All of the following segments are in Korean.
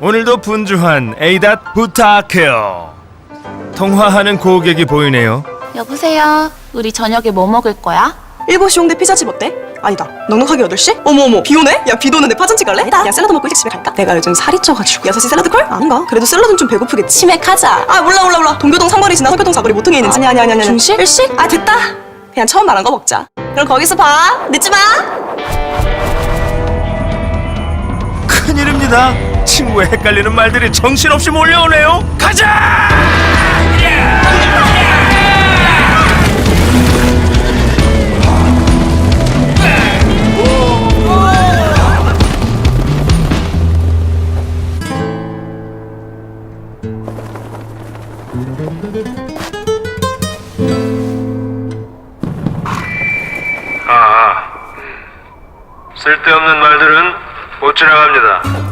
오늘도 분주한 에이닷 부탁해요. 통화하는 고객이 보이네요. 여보세요. 우리 저녁에 뭐 먹을 거야? 7시 홍대 피자집 어때? 아니다 넉넉하게 8시? 어머어머 비 오네? 야 비도 오는데 파전집 갈래? 야 샐러드 먹고 일찍 집에 갈까? 내가 요즘 살이 쪄가지고 6시 샐러드 콜? 아닌가? 그래도 샐러드는 좀 배고프게 치맥하자 아 몰라 몰라 몰라 동교동 상거리 지나 서교동 사거리 모퉁이에 있는 아니 아니 아니 아니 중식? 일식? 아 됐다 그냥 처음 말한 거 먹자 그럼 거기서 봐 늦지 마 큰일입니다. 친구의 헷갈리는 말들이 정신없이 몰려오네요. 가자! 아, 쓸데없는 말들은 못 지나갑니다.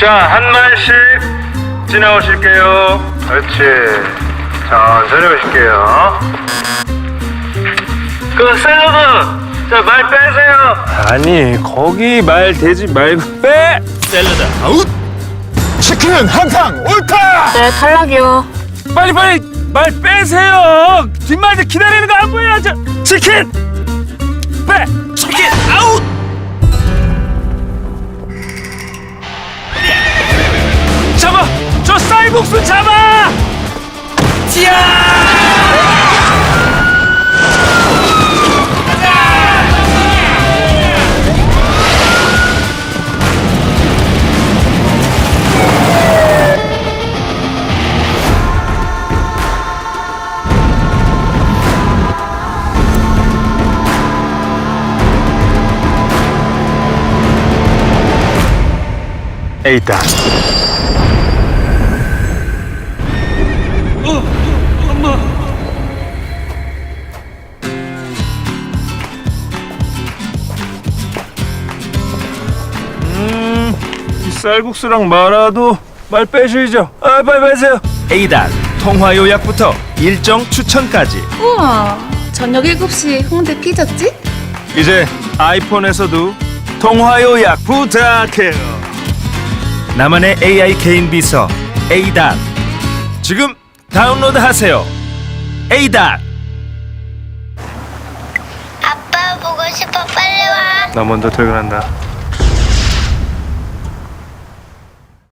자, 한 말씩 지나오실게요. 그렇지. 천천히 오실게요. 그 샐러드, 자, 말 빼세요. 아니, 거기 말 대지 말고 빼! 샐러드 아웃! 치킨은 항상 옳다! 네, 탈락이요. 빨리 빨리 말 빼세요. 뒷말들 기다리는 거 안 보여? 저 치킨 저 쌀국수 잡아. 지야. 에이다. 쌀국수랑 마라도 말 빼셔야죠. 아 빨리 빼세요. 에이단 통화 요약부터 일정 추천까지. 우와. 저녁 7시 홍대 피자집? 이제 아이폰에서도 통화 요약 부탁해요. 나만의 AI 개인 비서 에이단 지금 다운로드 하세요. 에이단 아빠 보고 싶어 빨리 와. 나 먼저 퇴근한다.